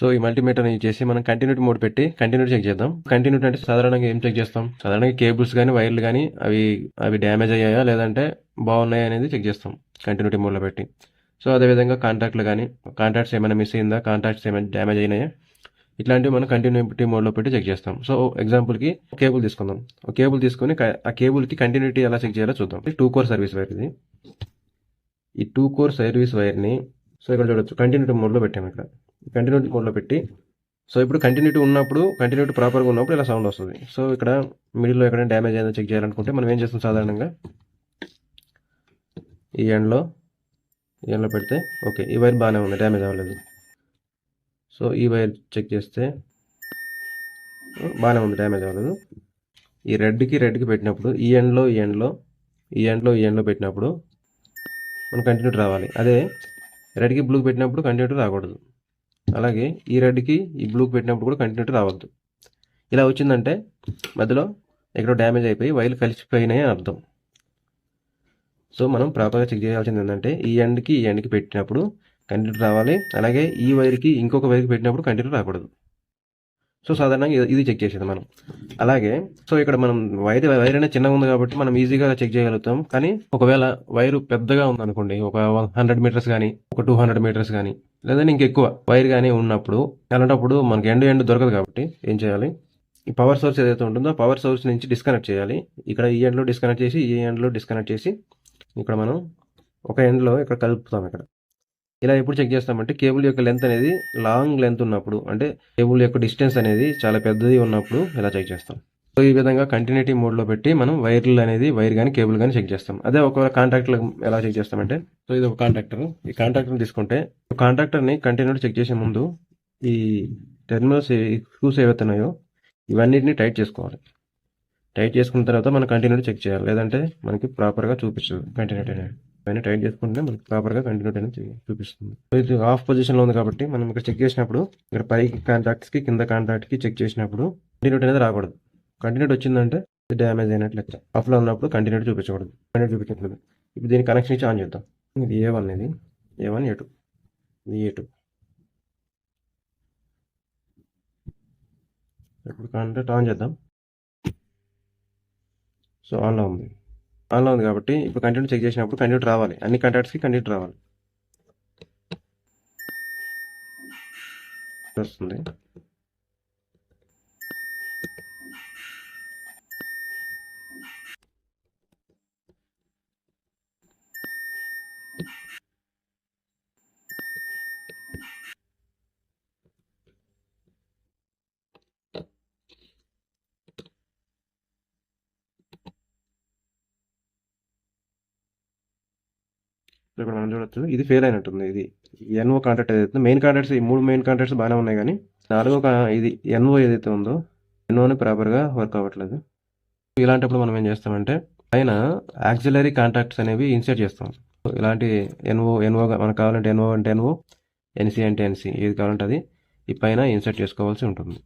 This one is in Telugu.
సో ఈ మల్టీమీటర్ యూజ్ చేసి మనం కంటిన్యూటీ మోడ్ పెట్టి కంటిన్యూటీ చెక్ చేద్దాం. కంటిన్యూటీ అంటే సాధారణంగా ఏం చెక్ చేస్తాం? సాధారణంగా కేబుల్స్ కానీ వైర్లు కానీ అవి అవి డ్యామేజ్ అయ్యాయా? లేదంటే బాగున్నాయా అనేది చెక్ చేస్తాం కంటిన్యూటీ మోడ్లో పెట్టి. సో అదేవిధంగా కాంటాక్ట్లు కానీ కాంటాక్ట్స్ ఏమైనా మిస్ అయిందా? కాంటాక్ట్స్ ఏమైనా డ్యామేజ్ అయినాయా? ఇట్లాంటివి మనం కంటిన్యూటీ మోడ్లో పెట్టి చెక్ చేస్తాం. సో ఎగ్జాంపుల్కి కేబుల్ తీసుకుందాం. ఒక కేబుల్ తీసుకొని ఆ కేబుల్కి కంటిన్యూటీ ఎలా చెక్ చేయాలో చూద్దాం. టూ కోర్ సర్వీస్ వైర్ ఇది. ఈ టూ కోర్ సర్వీస్ వైర్ని సో ఇక్కడ చూడొచ్చు. కంటిన్యూటీ మోడ్లో పెట్టాము ఇక్కడ. కంటిన్యూటీ కోడ్లో పెట్టి సో ఇప్పుడు కంటిన్యూటీ ఉన్నప్పుడు కంటిన్యూటీ ప్రాపర్గా ఉన్నప్పుడు ఇలా సౌండ్ వస్తుంది. సో ఇక్కడ మిడిల్లో ఎక్కడైనా డ్యామేజ్ అయిందో చెక్ చేయాలనుకుంటే మనం ఏం చేస్తాం సాధారణంగా? ఈ ఎండ్లో ఈ ఎండ్లో పెడితే ఓకే ఈ వైర్ బాగానే ఉంది డ్యామేజ్ అవ్వలేదు. సో ఈ వైర్ చెక్ చేస్తే బాగానే ఉంది డ్యామేజ్ అవ్వలేదు. ఈ రెడ్కి రెడ్కి పెట్టినప్పుడు ఈ ఎండ్లో ఈ ఎండ్లో ఈ ఎండ్లో ఈ ఎండ్లో పెట్టినప్పుడు మనం కంటిన్యూటీ రావాలి. అదే రెడ్కి బ్లూకి పెట్టినప్పుడు కంటిన్యూటీ రాకూడదు. అలాగే ఈ రెడ్కి ఈ బ్లూకి పెట్టినప్పుడు కూడా కంటిన్యూటీ రావద్దు. ఇలా వచ్చిందంటే మధ్యలో ఎక్కడో డ్యామేజ్ అయిపోయి వైర్లు కలిసిపోయినాయి అని అర్థం. సో మనం ప్రాపర్గా చెక్ చేయాల్సింది ఏంటంటే ఈ ఎండ్కి ఈ ఎండ్కి పెట్టినప్పుడు కంటిన్యూటీ రావాలి. అలాగే ఈ వైర్కి ఇంకొక వైర్కి పెట్టినప్పుడు కంటిన్యూ రాకూడదు. సో సాధారణంగా ఇది- చెక్ చేసేది మనం. అలాగే సో ఇక్కడ మనం వైర్ వైర్ అనేది చిన్నగా ఉంది కాబట్టి మనం ఈజీగా చెక్ చేయగలుగుతాం. కానీ ఒకవేళ వైరు పెద్దగా ఉంది అనుకోండి ఒక హండ్రెడ్ మీటర్స్ కానీ ఒక టూ హండ్రెడ్ మీటర్స్ కానీ లేదంటే ఇంకెక్కువ వైర్ కానీ ఉన్నప్పుడు అలాంటప్పుడు మనకి ఎండ్ ఎండ్ దొరకదు కాబట్టి ఏం చేయాలి? ఈ పవర్ సోర్స్ ఏదైతే ఉంటుందో పవర్ సోర్స్ నుంచి డిస్కనెక్ట్ చేయాలి. ఇక్కడ ఈ ఎండ్లో డిస్కనెక్ట్ చేసి ఈ ఎండ్లో డిస్కనెక్ట్ చేసి ఇక్కడ మనం ఒక ఎండ్లో ఇక్కడ కలుపుతాం ఇక్కడ. ఇలా ఎప్పుడు చెక్ చేస్తామంటే కేబుల్ యొక్క లెంత్ అనేది లాంగ్ లెంత్ ఉన్నప్పుడు అంటే కేబుల్ యొక్క డిస్టెన్స్ అనేది చాలా పెద్దది ఉన్నప్పుడు ఇలా చెక్ చేస్తాం. సో ఈ విధంగా కంటిన్యూటీ మోడ్లో పెట్టి మనం వైర్లు అనేది వైర్ కానీ కేబుల్ కానీ చెక్ చేస్తాం. అదే ఒకవేళ కాంట్రాక్టర్ ఎలా చెక్ చేస్తామంటే సో ఇది ఒక కాంట్రాక్టర్. ఈ కాంట్రాక్టర్ని తీసుకుంటే కాంట్రాక్టర్ని కంటిన్యూ చెక్ చేసే ముందు ఈ టెర్మినల్స్ స్క్రూస్ ఏవైతున్నాయో ఇవన్నిటిని టైట్ చేసుకోవాలి. టైట్ చేసుకున్న తర్వాత మనం కంటిన్యూటీ చెక్ చేయాలి. లేదంటే మనకి ప్రాపర్గా చూపించదు కంటిన్యూటీ అనేది. పైన టైట్ చేసుకుంటే మనకి ప్రాపర్గా కంటిన్యూటీ అనేది చూపిస్తుంది. ఇది ఆఫ్ పొజిషన్లో ఉంది కాబట్టి మనం ఇక్కడ చెక్ చేసినప్పుడు ఇక్కడ పైకి కాంటాక్ట్స్కి కింద కాంటాక్ట్కి చెక్ చేసినప్పుడు కంటిన్యూటీ అనేది రాకూడదు. కంటిన్యూటీ వచ్చిందంటే డ్యామేజ్ అయినట్లు లెక్క. ఆఫ్లో ఉన్నప్పుడు కంటిన్యూటీ చూపించకూడదు. కంటిన్యూటీ చూపించట్లేదు. ఇప్పుడు దీని కనెక్షన్ ఇచ్చి ఆన్ చేద్దాం. ఇది ఏ వన్ ఇది. ఏ వన్ ఏ టూ ఇది ఏ టూ ఇప్పుడు కాంటాక్ట్ ఆన్ చేద్దాం. సో ఆన్లో ఉంది. ఆన్లో ఉంది కాబట్టి ఇప్పుడు కంటెంట్ చెక్ చేసినప్పుడు కంటెంట్ రావాలి. అన్ని కంటాక్ట్స్కి కంటెంట్ రావాలి. వస్తుంది. ఇక్కడ మనం చూడొచ్చు ఇది ఫెయిల్ అయినట్టుంది. ఇది ఎన్ఓ కాంట్రాక్ట్ ఏదైతే మెయిన్ కాంటాక్ట్స్ ఈ మూడు మెయిన్ కాంట్రాక్ట్స్ బాగానే ఉన్నాయి కానీ నాలుగో ఇది ఎన్ఓ ఏదైతే ఉందో ఎన్ఓని ప్రాపర్గా వర్క్ అవ్వట్లేదు. ఇలాంటప్పుడు మనం ఏం చేస్తామంటే పైన యాక్సిలరీ కాంట్రాక్ట్స్ అనేవి ఇన్సర్ట్ చేస్తాం. ఇలాంటి ఎన్ఓ ఎన్ఓ మనకు కావాలంటే ఎన్ఓ అంటే ఎన్ఓ ఎన్సి అంటే ఎన్సి ఏది కావాలంటే అది ఈ పైన ఇన్సర్ట్ చేసుకోవాల్సి ఉంటుంది.